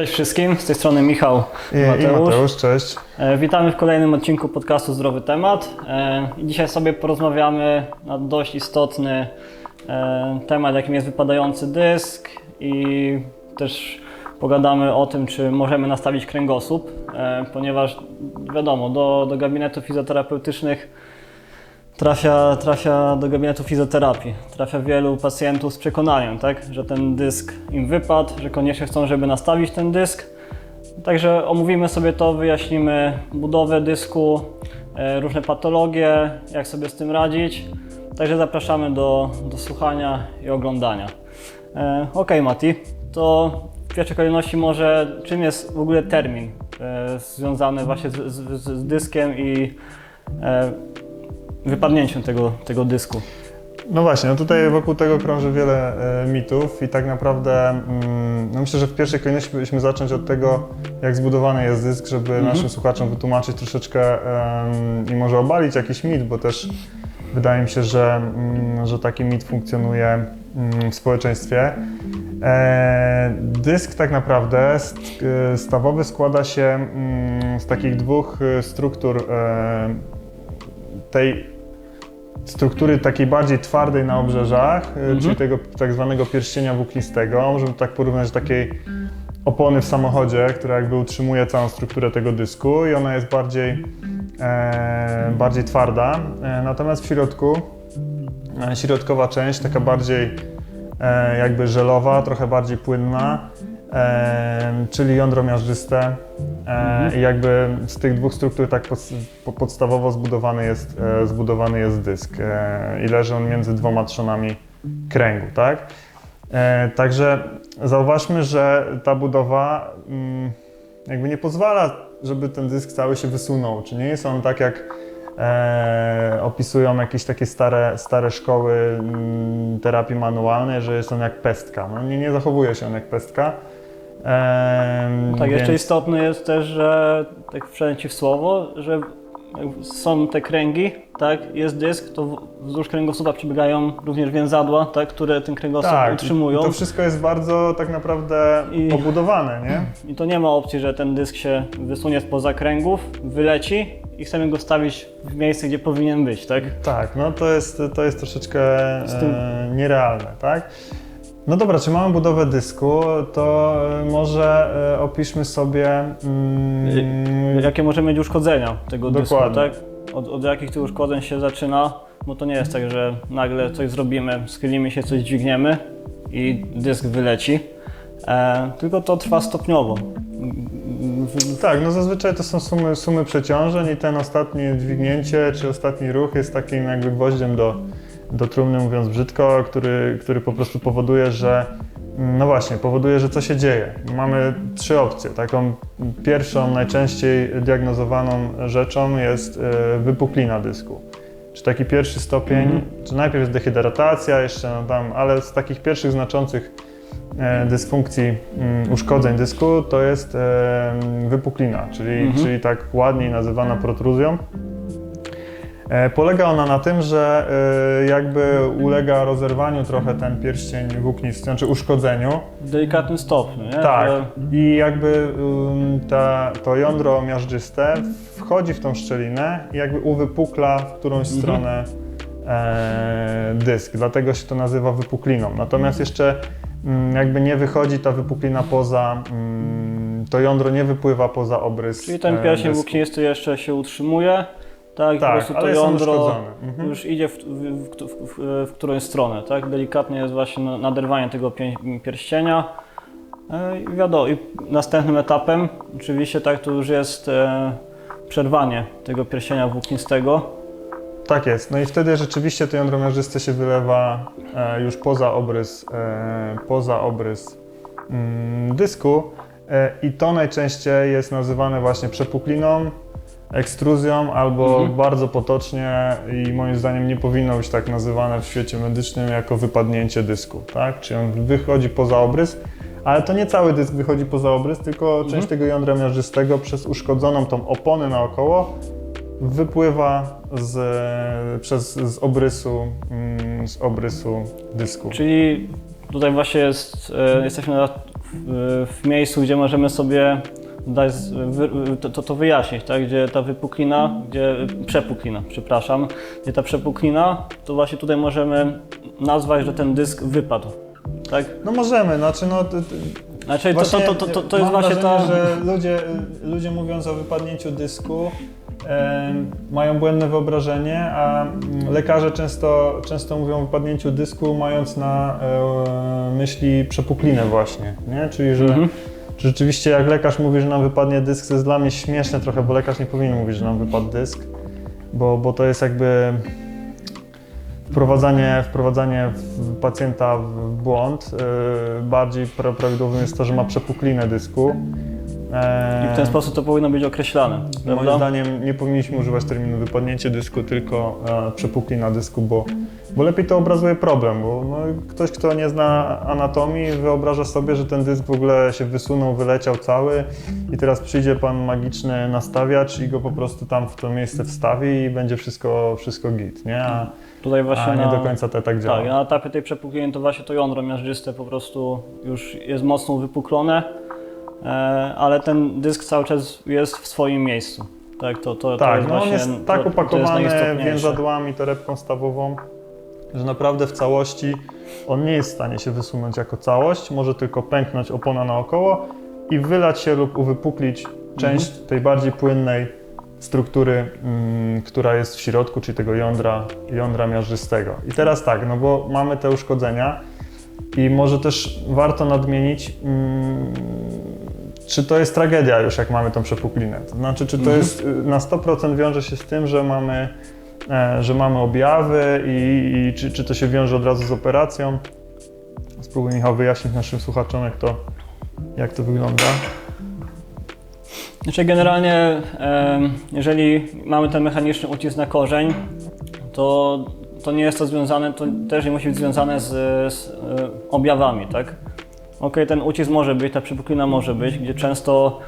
Cześć wszystkim, z tej strony Michał I, i Mateusz. Mateusz, cześć. E, Witamy w kolejnym odcinku podcastu Zdrowy Temat. E, Dzisiaj sobie porozmawiamy na dość istotny e, temat, jakim jest wypadający dysk i też pogadamy o tym, czy możemy nastawić kręgosłup, ponieważ wiadomo, do, do gabinetów fizjoterapeutycznych trafia, trafia do gabinetu fizjoterapii. Trafia wielu pacjentów z przekonaniem, tak, że ten dysk im wypadł, że koniecznie chcą, żeby nastawić ten dysk. Także omówimy sobie to, wyjaśnimy budowę dysku, e, różne patologie, jak sobie z tym radzić. Także zapraszamy do, do słuchania i oglądania. E, ok, Mati, to w pierwszej kolejności może czym jest w ogóle termin e, związany właśnie z, z, z dyskiem i e, wypadnięciem tego, tego dysku? No właśnie, no tutaj wokół tego krąży wiele e, mitów i tak naprawdę mm, no myślę, że w pierwszej kolejności powinniśmy zacząć od tego, jak zbudowany jest dysk, żeby naszym słuchaczom wytłumaczyć troszeczkę em, i może obalić jakiś mit, bo też wydaje mi się, że, mm, że taki mit funkcjonuje mm, w społeczeństwie. E, dysk tak naprawdę st, e, stawowy składa się mm, z takich dwóch e, struktur e, tej struktury takiej bardziej twardej na obrzeżach, y, czyli tego tak zwanego pierścienia włóknistego. Możemy tak porównać do takiej opony w samochodzie, która jakby utrzymuje całą strukturę tego dysku i ona jest bardziej, e, bardziej twarda. E, natomiast w środku, e, środkowa część taka bardziej e, jakby żelowa, trochę bardziej płynna, e, czyli jądro miażdżyste. E, I jakby z tych dwóch struktur tak pod, po- podstawowo zbudowany jest, e, zbudowany jest dysk e, i leży on między dwoma trzonami kręgu, tak? E, także zauważmy, że ta budowa mm, jakby nie pozwala, żeby ten dysk cały się wysunął, czy nie jest on tak jak e, opisują jakieś takie stare, stare szkoły mm, terapii manualnej, że jest on jak pestka. No, nie, nie zachowuje się on jak pestka. Tak, jeszcze więc- istotne jest też, że tak w słowo, że są te kręgi, tak, jest dysk, to wzdłuż kręgosłupa przebiegają również więzadła, tak, które ten kręgosłup tak, utrzymują. To wszystko jest bardzo tak naprawdę I- obudowane, nie? I to nie ma opcji, że ten dysk się wysunie spoza kręgów, wyleci i chcemy go stawić w miejsce, gdzie powinien być, tak? Tak, no to jest, to jest troszeczkę tym- e, nierealne, tak? No dobra, czy mamy budowę dysku, to e, może e, opiszmy sobie. Mm, Jakie może mieć uszkodzenia tego dysku, Dokładnie. tak? Od, od jakich tych uszkodzeń się zaczyna, bo to nie jest tak, że nagle coś zrobimy, schylimy się, coś dźwigniemy i dysk wyleci, e, tylko to trwa stopniowo. Tak, no zazwyczaj to są sumy, sumy przeciążeń i ten ostatnie dźwignięcie czy ostatni ruch jest takim jakby gwoździem do, do trumny, mówiąc brzydko, który, który po prostu powoduje, że mm, no właśnie, powoduje, że co się dzieje. Mamy trzy opcje. Taką pierwszą, najczęściej diagnozowaną rzeczą jest e, wypuklina dysku. Czy taki pierwszy stopień, czy najpierw jest dehydratacja jeszcze, no tam, ale z takich pierwszych znaczących e, dysfunkcji, mm, uszkodzeń dysku, to jest e, wypuklina, czyli, czyli tak ładniej nazywana protruzją. E, Polega ona na tym, że e, jakby ulega rozerwaniu trochę ten pierścień włóknisty, znaczy uszkodzeniu. W delikatnym stopniu, nie? Tak. I jakby um, ta, to jądro miażdżyste wchodzi w tą szczelinę i jakby uwypukla w którąś stronę e, dysk. Dlatego się to nazywa wypukliną. Natomiast jeszcze mm, jakby nie wychodzi ta wypuklina poza, mm, to jądro nie wypływa poza obrys Czyli ten pierścień włóknisty jeszcze się utrzymuje, tak? Tak, po prostu to jądro. Mhm. już idzie w, w, w, w, którąś stronę, tak? Delikatnie jest właśnie na- naderwanie tego pierścienia. E, I wiadomo, i następnym etapem oczywiście tak to już jest e, przerwanie tego pierścienia włóknistego. Tak jest. No i wtedy rzeczywiście to jądro miażdżyste się wylewa e, już poza obrys, e, poza obrys mm, dysku e, i to najczęściej jest nazywane właśnie przepukliną, ekstruzją albo bardzo potocznie i moim zdaniem nie powinno być tak nazywane w świecie medycznym jako wypadnięcie dysku, tak? Czyli on wychodzi poza obrys, ale to nie cały dysk wychodzi poza obrys, tylko część tego jądra miażdżystego przez uszkodzoną tą oponę naokoło wypływa z, przez, z obrysu, mm, z obrysu dysku. Czyli tutaj właśnie jest, e, jesteśmy w miejscu, gdzie możemy sobie wy, to, to, to wyjaśnić, tak? gdzie ta wypuklina, gdzie przepuklina, przepraszam, gdzie ta przepuklina, to właśnie tutaj możemy nazwać, że ten dysk wypadł. Tak? No możemy, znaczy no... Znaczy to, to, to, to, to, jest właśnie ta. wrażenie, że ludzie, ludzie mówiąc o wypadnięciu dysku e, mają błędne wyobrażenie, a mm, lekarze często, często mówią o wypadnięciu dysku mając na e, myśli przepuklinę właśnie, nie? Czyli, że Mhm. Rzeczywiście jak lekarz mówi, że nam wypadnie dysk, to jest dla mnie śmieszne trochę, bo lekarz nie powinien mówić, że nam wypadł dysk, bo, bo to jest jakby wprowadzanie, wprowadzanie pacjenta w błąd. Yy, bardziej pra- prawidłowym jest to, że ma przepuklinę dysku. Eee, I w ten sposób to powinno być określane. Moim Prawda? zdaniem nie powinniśmy używać terminu wypadnięcie dysku, tylko e, przepuklina dysku, bo, bo lepiej to obrazuje problem, bo no, ktoś, kto nie zna anatomii, wyobraża sobie, że ten dysk w ogóle się wysunął, wyleciał cały i teraz przyjdzie pan magiczny nastawiacz i go po prostu tam w to miejsce wstawi i będzie wszystko, wszystko git, nie? A, Tutaj właśnie a nie na, do końca to tak działa. Tak, na etapie tej przepukliny to właśnie to jądro miażdżyste po prostu już jest mocno wypuklone, ale ten dysk cały czas jest w swoim miejscu. Tak, to, to, to Tak, jest no on właśnie, jest to- tak to jest opakowany najistotniejsze. więzadłami, torebką stawową, że naprawdę w całości on nie jest w stanie się wysunąć jako całość, może tylko pęknąć opona naokoło i wylać się lub uwypuklić część Mhm. tej bardziej płynnej struktury, mm, która jest w środku, czyli tego jądra, jądra miażdżystego. I teraz tak, no bo mamy te uszkodzenia i może też warto nadmienić, mm, czy to jest tragedia już, jak mamy tą przepuklinę. To znaczy, czy to Mhm. jest y, na 100% wiąże się z tym, że mamy, e, że mamy objawy i, i czy, czy to się wiąże od razu z operacją. Spróbuj Michał wyjaśnić naszym słuchaczom, jak to, jak to wygląda. Znaczy generalnie, em, jeżeli mamy ten mechaniczny ucisk na korzeń, to, to nie jest to związane, to też nie musi być związane z, z e, objawami, tak? Okej, ten ucisk może być, ta przypuklina może być, gdzie często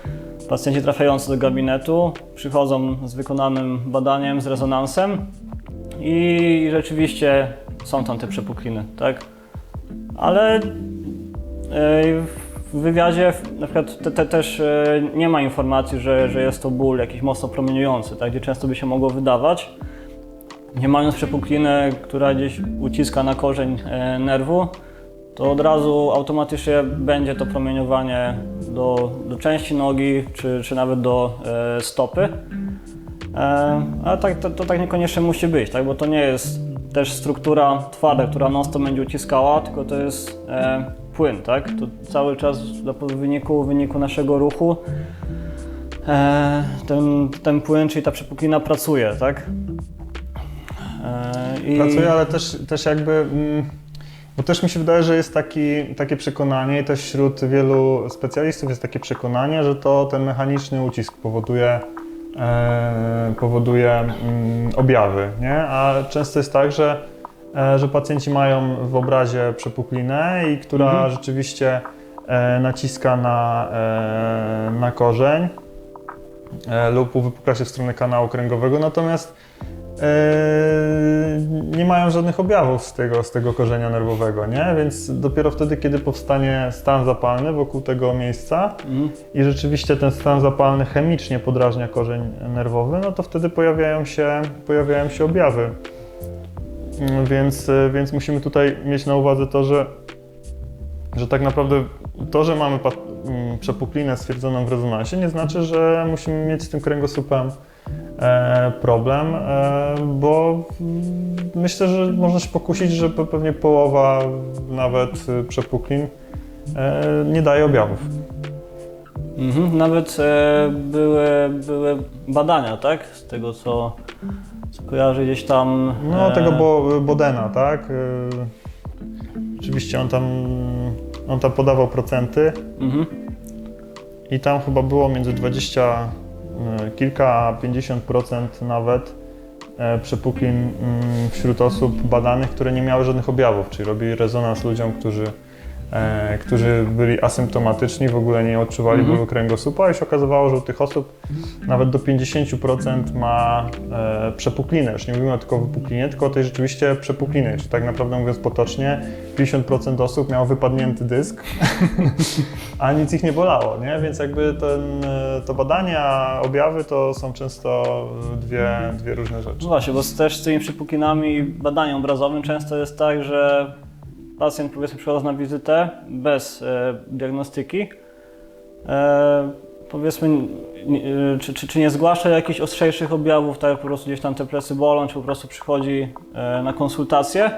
pacjenci trafiający do gabinetu przychodzą z wykonanym badaniem, z rezonansem i rzeczywiście są tam te przepukliny, tak? Ale E, W wywiadzie na przykład te, te też e, nie ma informacji, że, że jest to ból jakiś mocno promieniujący, tak, gdzie często by się mogło wydawać. Nie mając przepukliny, która gdzieś uciska na korzeń e, nerwu, to od razu automatycznie będzie to promieniowanie do, do części nogi, czy, czy nawet do e, stopy. E, ale tak, to, to tak niekoniecznie musi być, tak? bo to nie jest też struktura twarda, która non będzie uciskała, tylko to jest płyn, tak? To cały czas w wyniku, w wyniku naszego ruchu ten, ten płyn, czyli ta przepuklina pracuje, tak? I- Pracuję, ale też, też jakby. Mm, bo też mi się wydaje, że jest taki, takie przekonanie, i też wśród wielu specjalistów jest takie przekonanie, że to ten mechaniczny ucisk powoduje, e, powoduje mm, objawy, nie? A często jest tak, że, e, że pacjenci mają w obrazie przepuklinę, i która Mhm. rzeczywiście e, naciska na, e, na korzeń e, lub uwypukla się w stronę kanału kręgowego, natomiast nie mają żadnych objawów z tego, z tego korzenia nerwowego, nie? Więc dopiero wtedy, kiedy powstanie stan zapalny wokół tego miejsca Mhm. i rzeczywiście ten stan zapalny chemicznie podrażnia korzeń nerwowy, no to wtedy pojawiają się, pojawiają się objawy. Mm, Więc, e, więc musimy tutaj mieć na uwadze to, że, że tak naprawdę to, że mamy mm, przepuklinę stwierdzoną w rezonansie, nie znaczy, że musimy mieć z tym kręgosłupem problem, e, bo myślę, że można się pokusić, że pe- pewnie połowa nawet e, przepuklin e, nie daje objawów. Mhm. Nawet e, były, były badania, tak? Z tego co, co kojarzę gdzieś tam. No, e, tego Bo, Bodena, tak? Oczywiście on tam, on tam podawał procenty Mhm. i tam chyba było między 20 y, kilka a 50% nawet e, przepuklin mm, wśród osób badanych, które nie miały żadnych objawów, czyli robili rezonans ludziom, którzy, e, którzy byli asymptomatyczni, w ogóle nie odczuwali Mhm. bólu kręgosłupa i się okazywało, że u tych osób nawet do 50% ma e, przepuklinę. Już nie mówimy tylko o wypuklinie, tylko o tej rzeczywiście przepuklinie. Czyli tak naprawdę mówiąc potocznie, 50% osób miało wypadnięty dysk, a nic ich nie bolało, nie? Więc jakby ten, e, to badanie, a objawy to są często dwie, dwie różne rzeczy. No właśnie, bo też z tymi przypuklinami i badaniem obrazowym często jest tak, że pacjent powiedzmy przychodzi na wizytę bez e, diagnostyki. E, powiedzmy, e, czy, czy, czy nie zgłasza jakichś ostrzejszych objawów, tak jak po prostu gdzieś tam te plecy bolą, czy po prostu przychodzi na konsultację,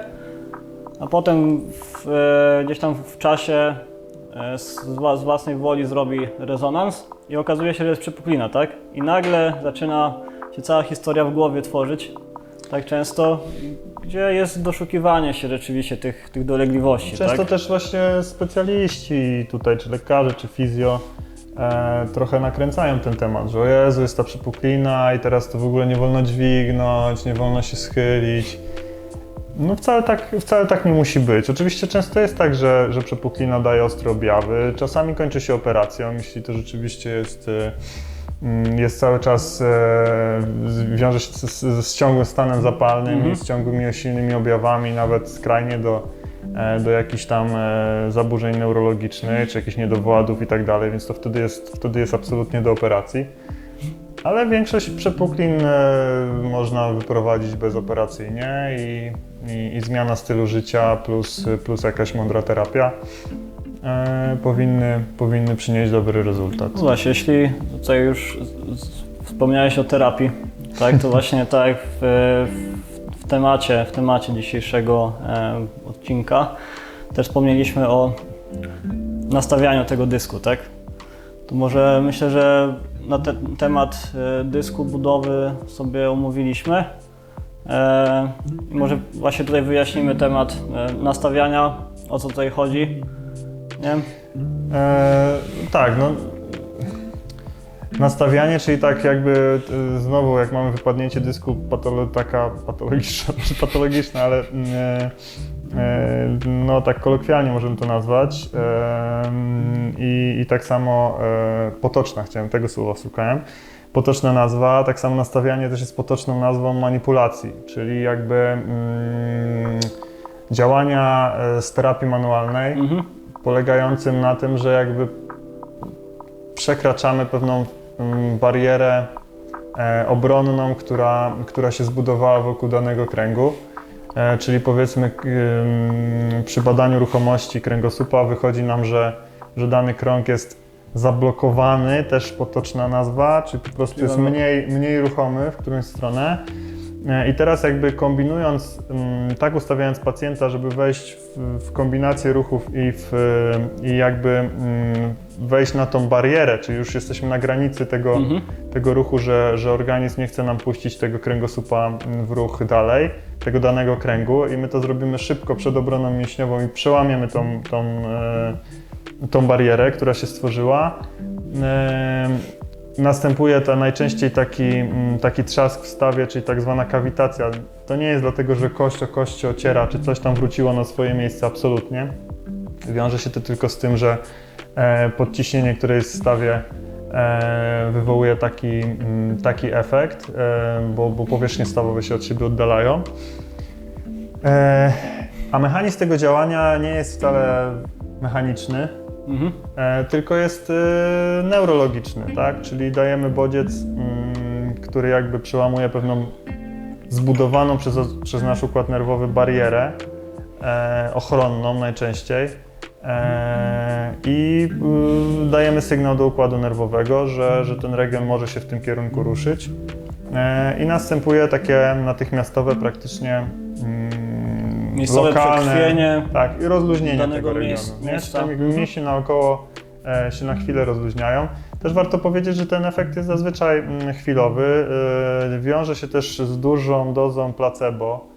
a potem w, gdzieś tam w czasie z, z własnej woli zrobi rezonans i okazuje się, że jest przepuklina, tak? I nagle zaczyna się cała historia w głowie tworzyć, tak często, gdzie jest doszukiwanie się rzeczywiście tych, tych dolegliwości, Często tak? też właśnie specjaliści tutaj, czy lekarze, czy fizjo, e, trochę nakręcają ten temat, że o Jezu, jest ta przypuklina i teraz to w ogóle nie wolno dźwignąć, nie wolno się schylić. No wcale tak, wcale tak nie musi być. Oczywiście często jest tak, że, że przepuklina daje ostre objawy. Czasami kończy się operacją, jeśli to rzeczywiście jest, e, jest cały czas, e, wiąże się z, z, z ciągłym stanem zapalnym Mhm. i z ciągłymi silnymi objawami, nawet skrajnie do, e, do jakichś tam e, zaburzeń neurologicznych, czy jakichś niedowładów i tak dalej, więc to wtedy jest, wtedy jest absolutnie do operacji. Ale większość przepuklin e, można wyprowadzić bezoperacyjnie i, i, i zmiana stylu życia plus, plus jakaś mądra terapia e, powinny, powinny przynieść dobry rezultat. No właśnie, jeśli tutaj już wspomniałeś o terapii, tak, to właśnie tak w, w, temacie, w temacie dzisiejszego e, odcinka też wspomnieliśmy o nastawianiu tego dysku, tak? To może myślę, że na te, temat e, dysku budowy sobie omówiliśmy. E, i może właśnie tutaj wyjaśnimy temat nastawiania, o co tutaj chodzi. Nie? E, tak, no. Nastawianie, czyli tak jakby e, znowu jak mamy wypadnięcie dysku patolo, taka patologiczna, czy patologiczna, ale mm, e, e, no tak kolokwialnie możemy to nazwać e, mm, i, i tak samo e, potoczna, chciałem tego słowa szukałem. Potoczna nazwa, tak samo nastawianie też jest potoczną nazwą manipulacji, czyli jakby mm, działania e, z terapii manualnej, Mhm. Polegającym na tym, że jakby przekraczamy pewną mm, barierę e, obronną, która, która się zbudowała wokół danego kręgu. E, czyli powiedzmy ym, przy badaniu ruchomości kręgosłupa wychodzi nam, że, że dany krąg jest zablokowany, też potoczna nazwa, czy po prostu jest mniej, mniej ruchomy w którąś stronę. E, I teraz jakby kombinując, mm, tak ustawiając pacjenta, żeby wejść w, kombinację ruchów i, w, i jakby mm, wejść na tą barierę, czyli już jesteśmy na granicy tego, Mhm. tego ruchu, że, że organizm nie chce nam puścić tego kręgosłupa mm, w ruch dalej, tego danego kręgu i my to zrobimy szybko przed obroną mięśniową i przełamiemy tą, tą, e, tą barierę, która się stworzyła. Następuje to najczęściej taki, mm, taki trzask w stawie, czyli tak zwana kawitacja. To nie jest dlatego, że kość o kość się ociera, czy coś tam wróciło na swoje miejsce, absolutnie. Wiąże się to tylko z tym, że e, podciśnienie, które jest w stawie, e, wywołuje taki, mm, taki efekt, e, bo, bo powierzchnie stawowe się od siebie oddalają. A mechanizm tego działania nie jest wcale mechaniczny, Mhm. Tylko jest e, neurologiczny, tak? Czyli dajemy bodziec, mm, który jakby przełamuje pewną zbudowaną przez, przez nasz układ nerwowy barierę e, ochronną najczęściej i dajemy sygnał do układu nerwowego, że, że ten region może się w tym kierunku ruszyć i następuje takie natychmiastowe praktycznie Miejscowe lokalne, tak, i rozluźnienie danego tego regionu. jakby mięśnie naokoło e, się na chwilę rozluźniają. Też warto powiedzieć, że ten efekt jest zazwyczaj mm, chwilowy. E, wiąże się też z dużą dozą placebo,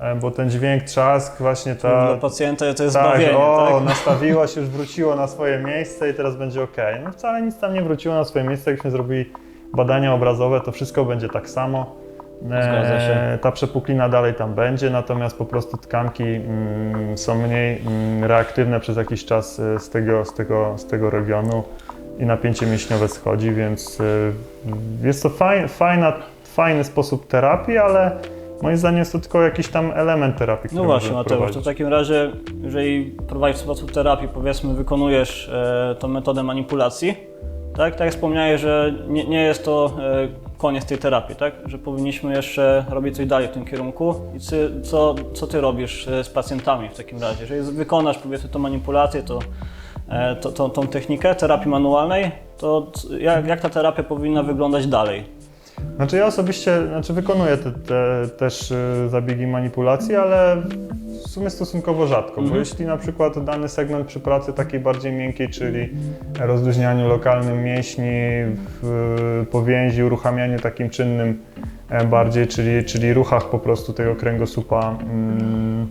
e, bo ten dźwięk, trzask, właśnie ta... Dla pacjenta to jest tak, zbawienie, o, tak? nastawiło się, już wróciło na swoje miejsce i teraz będzie ok. No wcale nic tam nie wróciło na swoje miejsce. Jakbyśmy zrobili badania obrazowe, to wszystko będzie tak samo. Zgadza się. E, ta przepuklina dalej tam będzie, natomiast po prostu tkanki mm, są mniej mm, reaktywne przez jakiś czas e, z tego, z tego, z tego regionu i napięcie mięśniowe schodzi, więc e, jest to faj, fajna, fajny sposób terapii, ale moim zdaniem jest to tylko jakiś tam element terapii, który No właśnie, możemy Mateusz, to w wprowadzić. takim razie, jeżeli prowadzisz sposób terapii, powiedzmy, wykonujesz e, tą metodę manipulacji, tak? Tak jak wspomniałeś, że nie, nie jest to e, koniec tej terapii, tak? Że powinniśmy jeszcze robić coś dalej w tym kierunku. I ty, co, co ty robisz e, z pacjentami w takim razie? Jeżeli wykonasz, powiedzmy, tą manipulację, to, e, to, to, tą technikę terapii manualnej, to jak, jak ta terapia powinna wyglądać dalej? Znaczy ja osobiście znaczy wykonuję te, te, też y, zabiegi manipulacji, ale w sumie stosunkowo rzadko, bo jeśli na przykład dany segment przy pracy takiej bardziej miękkiej, czyli rozluźnianiu lokalnym mięśni, w powięzi, uruchamianiu takim czynnym e, bardziej, czyli, czyli ruchach po prostu tego kręgosłupa mm,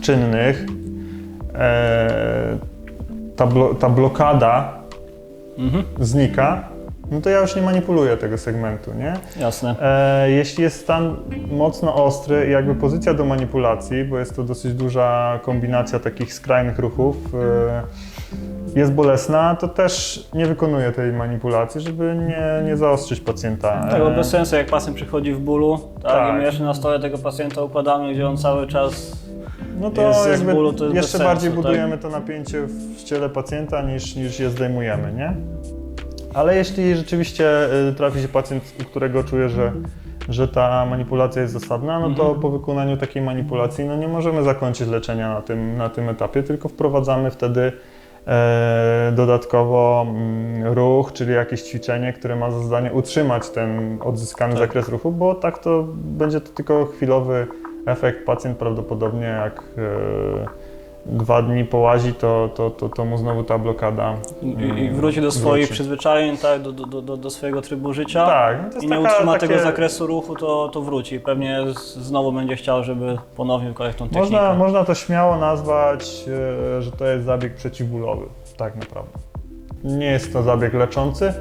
czynnych, e, ta, blo, ta blokada Mhm. znika, no to ja już nie manipuluję tego segmentu, nie? Jasne. E, jeśli jest stan mocno ostry i jakby pozycja do manipulacji, bo jest to dosyć duża kombinacja takich skrajnych ruchów, e, jest bolesna, to też nie wykonuję tej manipulacji, żeby nie, nie zaostrzyć pacjenta. Tak, bo E, bez sensu, jak pacjent przychodzi w bólu, tak, Tak. i my jeszcze na stole tego pacjenta układamy, gdzie on cały czas no to jest z jakby bólu, to jest jeszcze bez bardziej sensu, budujemy to napięcie w ciele pacjenta niż, niż je zdejmujemy, nie? Ale jeśli rzeczywiście y, trafi się pacjent, u którego czuje, że, że ta manipulacja jest zasadna, no to po wykonaniu takiej manipulacji no nie możemy zakończyć leczenia na tym, na tym etapie, tylko wprowadzamy wtedy e, dodatkowo mm, ruch, czyli jakieś ćwiczenie, które ma za zadanie utrzymać ten odzyskany Tak. zakres ruchu, bo tak to będzie to tylko chwilowy efekt. Pacjent prawdopodobnie jak e, dwa dni połazi, to, to, to, to mu znowu ta blokada i, i mm, wróci do swoich wróci. przyzwyczajeń, tak, do, do, do, do swojego trybu życia Tak, no i nie taka- utrzyma takie- tego zakresu ruchu, to, to wróci. Pewnie znowu będzie chciał, żeby ponownie wykonać tą technikę. Można, można to śmiało nazwać, e, że to jest zabieg przeciwbólowy, tak naprawdę. Nie jest to zabieg leczący,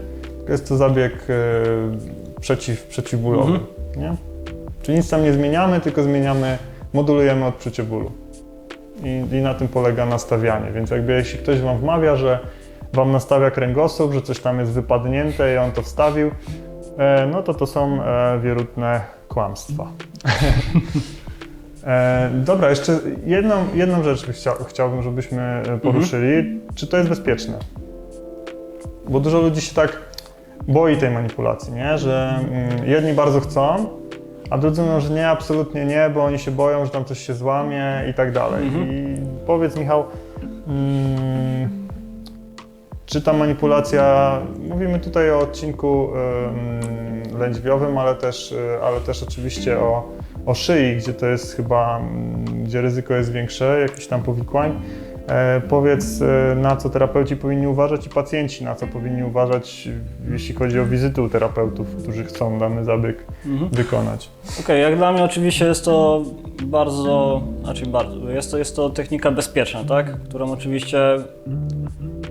jest to zabieg e, przeciw, przeciwbólowy. Mhm. Nie? Czyli nic tam nie zmieniamy, tylko zmieniamy, modulujemy odczucie bólu. I, I na tym polega nastawianie. Więc jakby jeśli ktoś Wam wmawia, że Wam nastawia kręgosłup, że coś tam jest wypadnięte i on to wstawił, e, no to to są e, wierutne kłamstwa. E, dobra, jeszcze jedną, jedną rzecz chcia, chciałbym, żebyśmy e, poruszyli. Czy to jest bezpieczne? Bo dużo ludzi się tak boi tej manipulacji, nie? że mm, jedni bardzo chcą, a drudzy mówią, że nie, absolutnie nie, bo oni się boją, że tam coś się złamie i tak dalej. I powiedz Michał, mm, czy ta manipulacja, mówimy tutaj o odcinku ym, lędźwiowym, ale też, y, ale też oczywiście o, o szyi, gdzie to jest chyba, mm, gdzie ryzyko jest większe, jakichś tam powikłań. E, powiedz, e, na co terapeuci powinni uważać i pacjenci na co powinni uważać, jeśli chodzi o wizyty u terapeutów, którzy chcą dany zabieg Mhm. wykonać. Okej, jak dla mnie oczywiście jest to bardzo, znaczy bardzo, jest to, jest to technika bezpieczna, tak? Którą oczywiście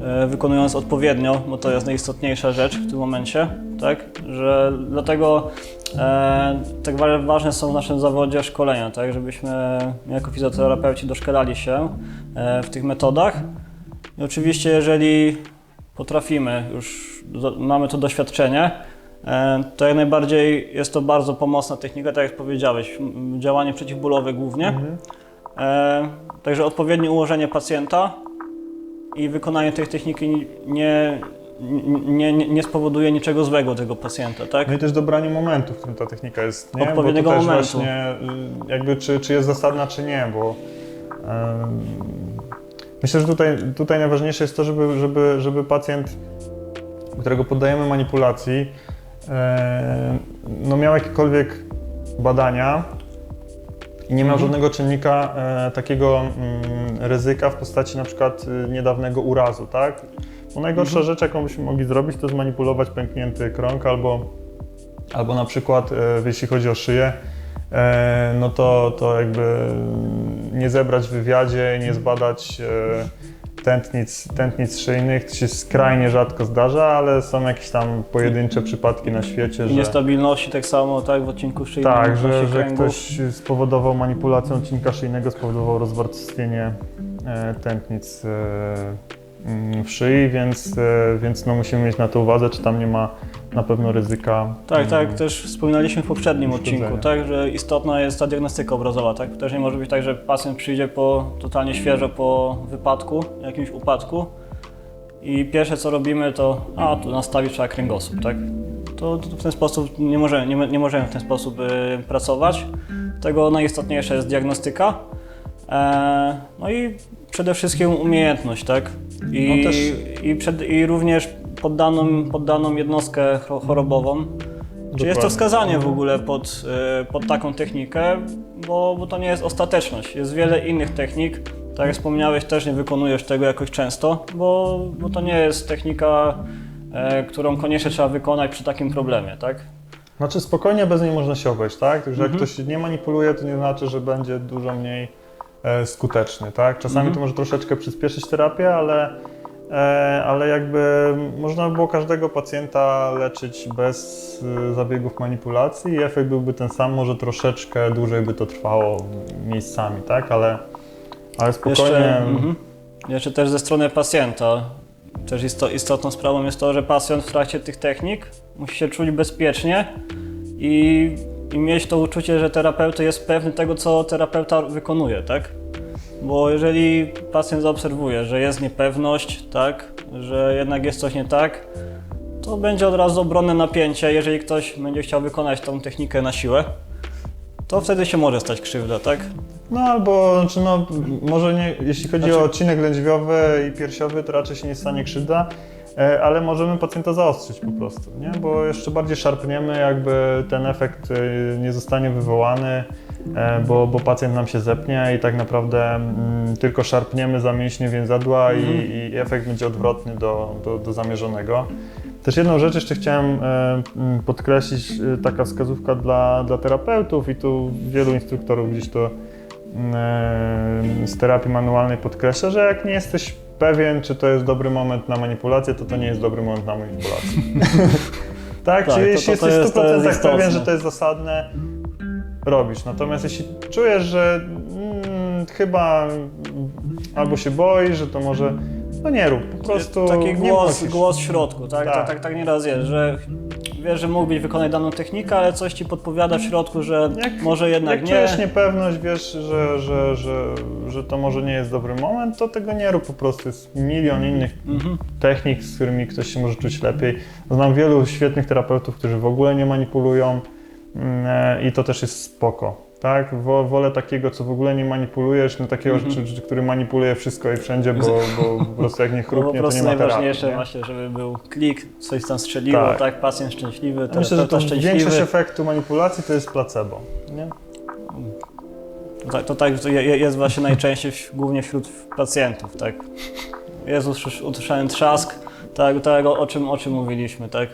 e, wykonując odpowiednio, bo to jest najistotniejsza rzecz w tym momencie, tak? Że dlatego e, tak wa- ważne są w naszym zawodzie szkolenia, tak? Żebyśmy jako fizjoterapeuci doszkalali się e, w tych metodach. I oczywiście jeżeli potrafimy, już do, mamy to doświadczenie, e, to jak najbardziej jest to bardzo pomocna technika, tak jak powiedziałeś, działanie przeciwbólowe głównie. E, także odpowiednie ułożenie pacjenta i wykonanie tej techniki nie, nie, nie, nie spowoduje niczego złego tego pacjenta, tak? No i też dobranie momentu, w którym ta technika jest, nie? Odpowiedniego bo to też momentu. właśnie y, jakby czy, czy jest zasadna, czy nie, bo myślę, że tutaj, tutaj najważniejsze jest to, żeby, żeby, żeby pacjent, którego poddajemy manipulacji, no miał jakiekolwiek badania i nie miał Mhm. żadnego czynnika e, takiego mm, ryzyka w postaci na przykład y, niedawnego urazu, tak? Bo najgorsza Mhm. rzecz, jaką byśmy mogli zrobić, to zmanipulować pęknięty krąg albo, albo na przykład, e, jeśli chodzi o szyję, e, no to, to jakby mm, nie zebrać w wywiadzie, nie zbadać tętnic, tętnic szyjnych. To się skrajnie rzadko zdarza, ale są jakieś tam pojedyncze przypadki na świecie, że... niestabilności tak samo, tak, w odcinku szyjnym. Tak, że, że ktoś spowodował manipulacją odcinka szyjnego, spowodował rozwarstwienie e, tętnic e, w szyi, więc, e, więc no musimy mieć na to uwadze, czy tam nie ma na pewno ryzyka. Tak, tak, mm, też wspominaliśmy w poprzednim odcinku, tak, że istotna jest ta diagnostyka obrazowa, tak? Też nie może być tak, że pacjent przyjdzie po totalnie świeżo po wypadku, jakimś upadku i pierwsze co robimy to, a tu nastawić trzeba kręgosłup, tak? To, to w ten sposób nie możemy, nie, nie możemy w ten sposób y, pracować. Tego najistotniejsza jest diagnostyka. E, no i przede wszystkim umiejętność, tak? I, No też- i, przed, i również poddaną, poddaną jednostkę cho- chorobową. Czy jest to Dokładnie. wskazanie w ogóle pod, y, pod taką technikę, bo, bo to nie jest ostateczność. Jest wiele innych technik. Tak jak wspomniałeś, też nie wykonujesz tego jakoś często, bo, bo to nie jest technika, e, którą koniecznie trzeba wykonać przy takim problemie, tak? Znaczy spokojnie bez niej można się obejść, tak? Także Mhm. jak ktoś nie manipuluje, to nie znaczy, że będzie dużo mniej skuteczny, tak? Czasami Mhm. to może troszeczkę przyspieszyć terapię, ale, e, ale jakby można by było każdego pacjenta leczyć bez e, zabiegów manipulacji i efekt byłby ten sam, może troszeczkę dłużej by to trwało miejscami, tak? Ale, ale spokojnie... Jeszcze, mhm. Jeszcze też ze strony pacjenta. Też isto, istotną sprawą jest to, że pacjent w trakcie tych technik musi się czuć bezpiecznie i, i mieć to uczucie, że terapeuta jest pewny tego, co terapeuta wykonuje, tak? Bo jeżeli pacjent zaobserwuje, że jest niepewność, tak, że jednak jest coś nie tak, to będzie od razu obronne napięcie, jeżeli ktoś będzie chciał wykonać tą technikę na siłę, to wtedy się może stać krzywda, tak? No albo, znaczy no, może nie, jeśli chodzi Znaczy- o odcinek lędźwiowy i piersiowy, to raczej się nie stanie krzywda, ale możemy pacjenta zaostrzyć po prostu, nie? Bo jeszcze bardziej szarpniemy, jakby ten efekt e, nie zostanie wywołany, e, bo, bo pacjent nam się zepnie i tak naprawdę mm, tylko szarpniemy za mięśnie więzadła i, i efekt będzie odwrotny do, do, do zamierzonego. Też jedną rzecz jeszcze chciałem e, mm, podkreślić, e, taka wskazówka dla, dla terapeutów i tu wielu instruktorów gdzieś to mm, z terapii manualnej podkreśla, że jak nie jesteś pewien, czy to jest dobry moment na manipulację, to to nie jest dobry moment na manipulację. tak, Tak, czyli to- jeśli to- to jesteś jest- w to 100% jest pewien, że to jest zasadne, robisz. Natomiast jeśli czujesz, że mm, chyba albo się boisz, że to może, no nie rób, po prostu Taki nie głos, musisz. głos w środku, tak? Tak. Tak. tak, tak nieraz jest, że wiesz, że mógłbyś wykonać daną technikę, ale coś ci podpowiada w środku, że Jak- może jednak Jak nie. czujesz niepewność, wiesz, że, że, że, że to może nie jest dobry moment, to tego nie rób po prostu. Jest milion innych Mhm. technik, z którymi ktoś się może czuć lepiej. Znam wielu świetnych terapeutów, którzy w ogóle nie manipulują mm, e, i to też jest spoko. Tak? Wo- Wolę takiego, co w ogóle nie manipulujesz, no takiego, czy, czy, który manipuluje wszystko i wszędzie, bo, bo po prostu jak nie No, chrupnie, to prostu nie ma terapii. najważniejsze nie? właśnie, żeby był klik, coś tam strzeliło, Tak. tak, pacjent szczęśliwy, Myślę, że terapeuta to szczęśliwy. większość efektu manipulacji to jest placebo. Nie? To, tak- to tak to je- jest właśnie najczęściej głównie wśród pacjentów, tak? Jest usłysz- usłyszany trzask, tak, tak o, czym, o czym mówiliśmy, tak?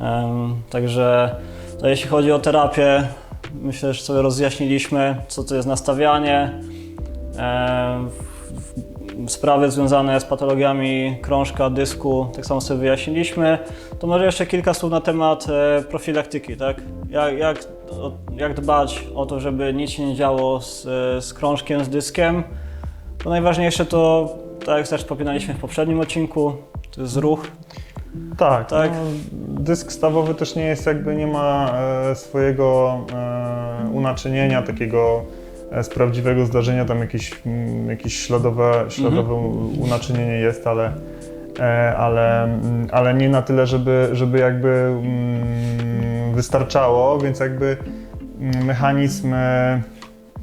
Em, także to jeśli chodzi o terapię, myślę, że sobie rozjaśniliśmy, co to jest nastawianie, w- sprawy związane z patologiami krążka, dysku, tak samo sobie wyjaśniliśmy. To może jeszcze kilka słów na temat e, profilaktyki, tak? Jak, jak, jak dbać o to, żeby nic się nie działo z, e, z krążkiem, z dyskiem. To najważniejsze to, tak jak też wspominaliśmy w poprzednim odcinku, to jest ruch. Tak, Tak. No, dysk stawowy też nie jest jakby, nie ma e, swojego e, unaczynienia takiego e, z prawdziwego zdarzenia, tam jakieś, mm, jakieś śladowe, śladowe Mhm. unaczynienie jest, ale, e, ale, mm, ale nie na tyle, żeby, żeby jakby mm, wystarczało, więc jakby mm, mechanizm e,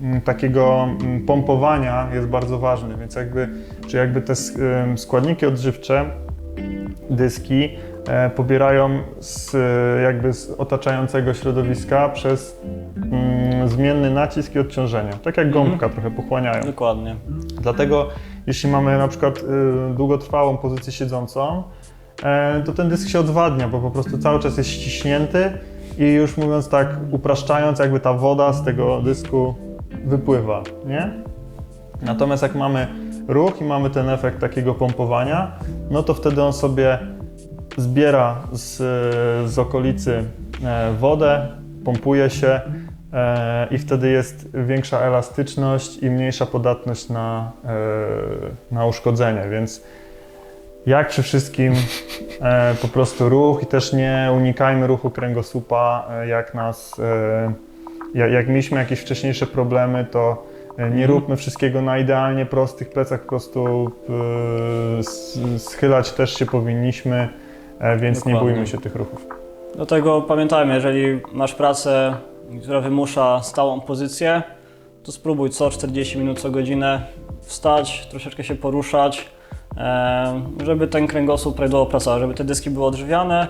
mm, takiego mm, pompowania jest bardzo ważny, więc jakby, czy jakby te sk- em, składniki odżywcze dyski e, pobierają z, e, jakby z otaczającego środowiska przez mm, zmienny nacisk i odciążenie. Tak jak Mhm. gąbka trochę pochłaniają. Dokładnie. Dlatego jeśli mamy na przykład y, długotrwałą pozycję siedzącą, e, to ten dysk się odwadnia, bo po prostu cały czas jest ściśnięty i już mówiąc tak, upraszczając, jakby ta woda z tego dysku wypływa, nie? Natomiast jak mamy ruch i mamy ten efekt takiego pompowania, no to wtedy on sobie zbiera z, z okolicy e, wodę, pompuje się e, i wtedy jest większa elastyczność i mniejsza podatność na, e, na uszkodzenie, więc jak przy wszystkim po prostu ruch i też nie unikajmy ruchu kręgosłupa, jak nas, jak, mieliśmy jakieś wcześniejsze problemy, to nie róbmy wszystkiego na idealnie prostych plecach, po prostu e, schylać też się powinniśmy, e, więc nie Dokładnie. bójmy się tych ruchów. Dlatego pamiętajmy, jeżeli masz pracę, która wymusza stałą pozycję, to spróbuj co 40 minut, co godzinę wstać, troszeczkę się poruszać, e, żeby ten kręgosłup prawidłowo pracował, żeby te dyski były odżywiane.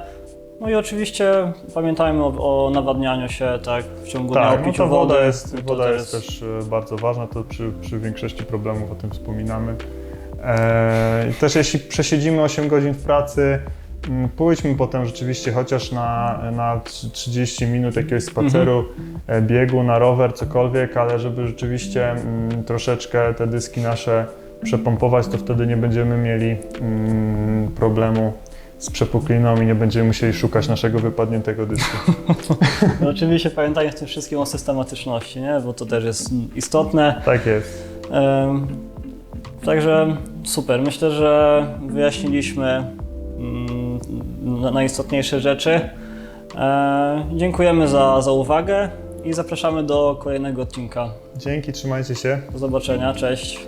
No i oczywiście pamiętajmy o, o nawadnianiu się tak w ciągu dnia, o Tak, no piciu to woda wody. jest, To woda jest też e, bardzo ważna, to przy, przy większości problemów o tym wspominamy. E, też jeśli przesiedzimy 8 godzin w pracy, m, pójdźmy potem rzeczywiście chociaż na, na trzy- 30 minut jakiegoś spaceru, e, biegu, na rower, cokolwiek, ale żeby rzeczywiście mm, troszeczkę te dyski nasze przepompować, to wtedy nie będziemy mieli mm, problemu z przepukliną i nie będziemy musieli szukać naszego wypadniętego dysku. No, oczywiście pamiętajmy w tym wszystkim o systematyczności, nie? bo to też jest istotne. Tak jest. Także super. Myślę, że wyjaśniliśmy mm, na- najistotniejsze rzeczy. Dziękujemy za, za uwagę i zapraszamy do kolejnego odcinka. Dzięki, trzymajcie się. Do zobaczenia. Cześć.